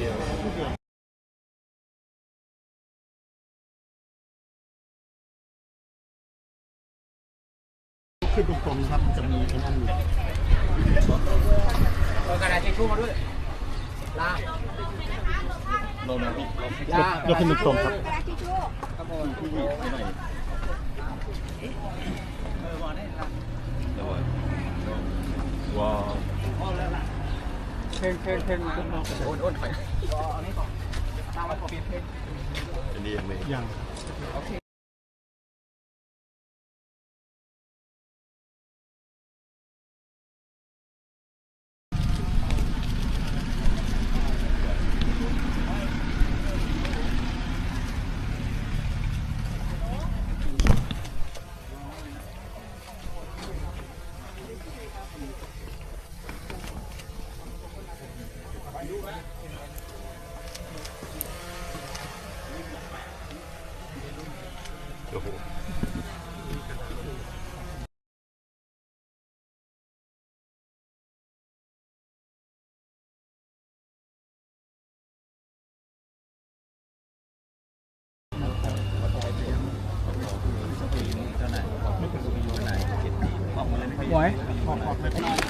ขึ้นตรงๆนะครับมันจะมีไอ้นั่นอยู่เอากระดาษทิชชู่มาด้วยลาลงนะพี่ยกยกขึ้นตรงๆครับครับผมพี่พี่ให้หน่อยว้าว เพนเพนเพนโอนโอนถอยอันนี้ก่อนตั้งไว้ก่อนเปลี่ยนเพนอันนี้ยังไม่ยังโอเค โอ้โหไหวไ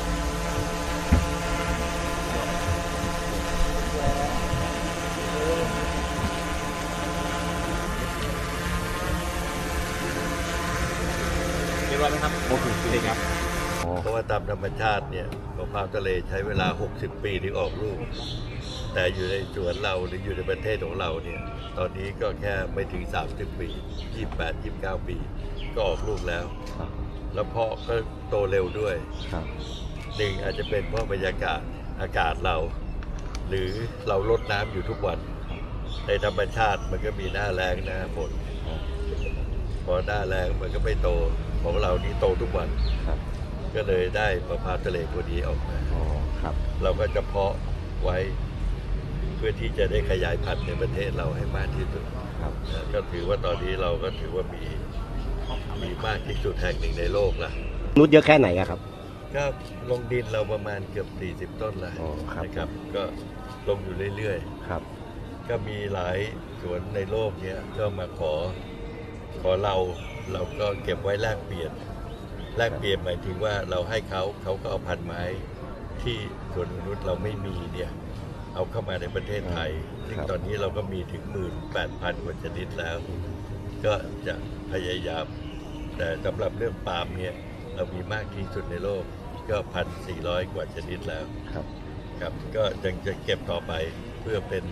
ร้อยไหมครับโอเคดีครับเพราะว่าตามธรรมชาติเนี่ยมะพร้าวทะเลใช้เวลา 60 ปีถึงออกลูก แต่อยู่ในสวนเราหรืออยู่ในประเทศของเราเนี่ย ตอนนี้ก็แค่ไม่ถึง 30 ปี 28 29 ปี ก็ออกลูกแล้ว แล้วเพาะก็โตเร็วด้วยครับหนึ่งอาจจะเป็นเพราะบรรยากาศอากาศเรา หรือเราลดน้ำอยู่ทุกวัน ในธรรมชาติมันก็มีหน้าแรงหน้าฝนพอหน้าแรงมันก็ไม่โต ของเรานี่โตทุกวัน ครับก็เลยได้มะพร้าวทะเลตัวนี้ออกมา อ๋อครับ เราก็จะเพาะไว้เพื่อที่จะได้ขยายพันธุ์ในประเทศเราให้มากที่สุดครับ นะก็ถือว่าตอนนี้เราก็ถือว่ามีมีมากที่สุดแห่งหนึ่งในโลกละนุชเยอะแค่ไหนอะครับ ก็ลงดินเราประมาณเกือบ 40 ต้นแล้วอ๋อครับ นะครับ ก็ลงอยู่เรื่อยครับ ๆ ก็มีหลายสวนในโลกเนี้ยก็มาขอขอเรา เราก็เก็บไว้แลกเปลี่ยนแลกเปลี่ยนหมายถึงว่าเราให้เขาเขาก็เอาพันไม้ที่สวนมนุษย์เราไม่มีเนี่ยเอาเข้ามาในประเทศไทย ซึ่งครับตอนนี้เราก็มีถึง 18,000 กว่าชนิดแล้ว ก็จะพยายาม แต่สำหรับเรื่องปาล์มเนี่ยเรามีมากที่สุดในโลกก็พันสี่ร้อยกว่าชนิดแล้ว ครับ ครับ ก็ยังจะเก็บต่อไปเพื่อเป็น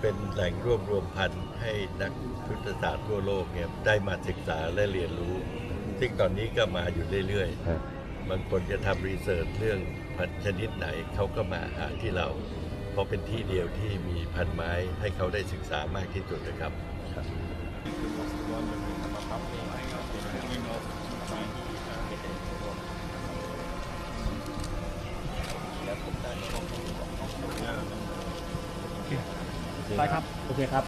เอ่อเป็นแหล่งรวบรวมพันธุ์ให้นักพุทธศาสตร์ทั่วโลกเนี่ยได้มาศึกษาและเรียนรู้ ซึ่งตอนนี้ก็มาอยู่เรื่อยครับๆบางคนจะทำรีเสิร์ชเรื่องพันธุ์ชนิดไหนเขาก็มาหาที่เรา เพราะเป็นที่เดียวที่มีพันธุ์ไม้ให้เขาได้ศึกษามากที่สุดนะครับ ได้ครับ โอเคครับ